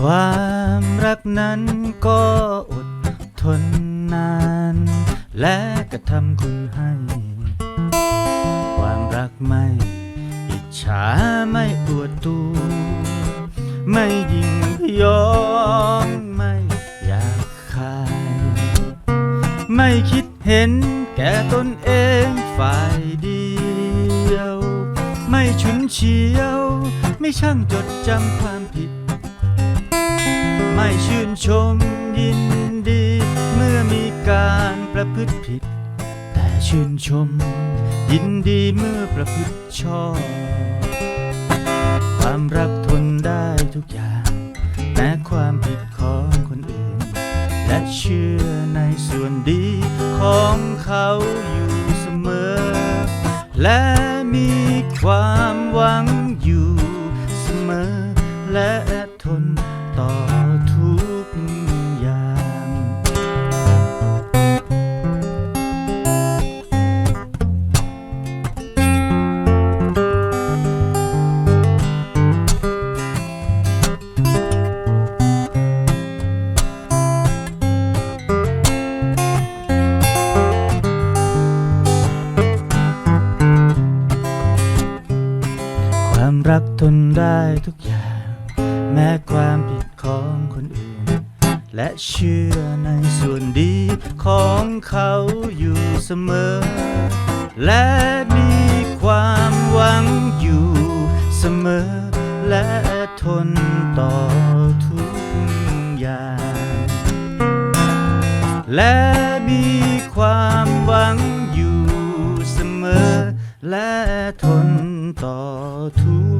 ความรักนั้นก็อดทนนาน และกระทำคุณให้ ความรักไม่ อิจฉาไม่อวดตัว ไม่ยิงยอมไม่อยากขาย ไม่คิดเห็นแก่ตนเองฝ่ายเดียว ไม่ฉุนเฉียว ไม่ช่างจดจำความผิด ไม่ชื่นชมยินดี เมื่อมีการประพฤติผิด แต่ชื่นชม ยินดีเมื่อประพฤติชอบ ความรักทนได้ทุกอย่างแม้ความผิดของคนอื่น และเชื่อในส่วนดีของเขาอยู่เสมอ และมีความหวังอยู่เสมอและ รักทนได้ทุกอย่าง แม้ความผิดของคนอื่น และเชื่อในส่วนดีของเขาอยู่เสมอ และมีความหวังอยู่เสมอ และทนต่อทุกอย่าง และมีความหวังอยู่เสมอ และทน ต่อทุก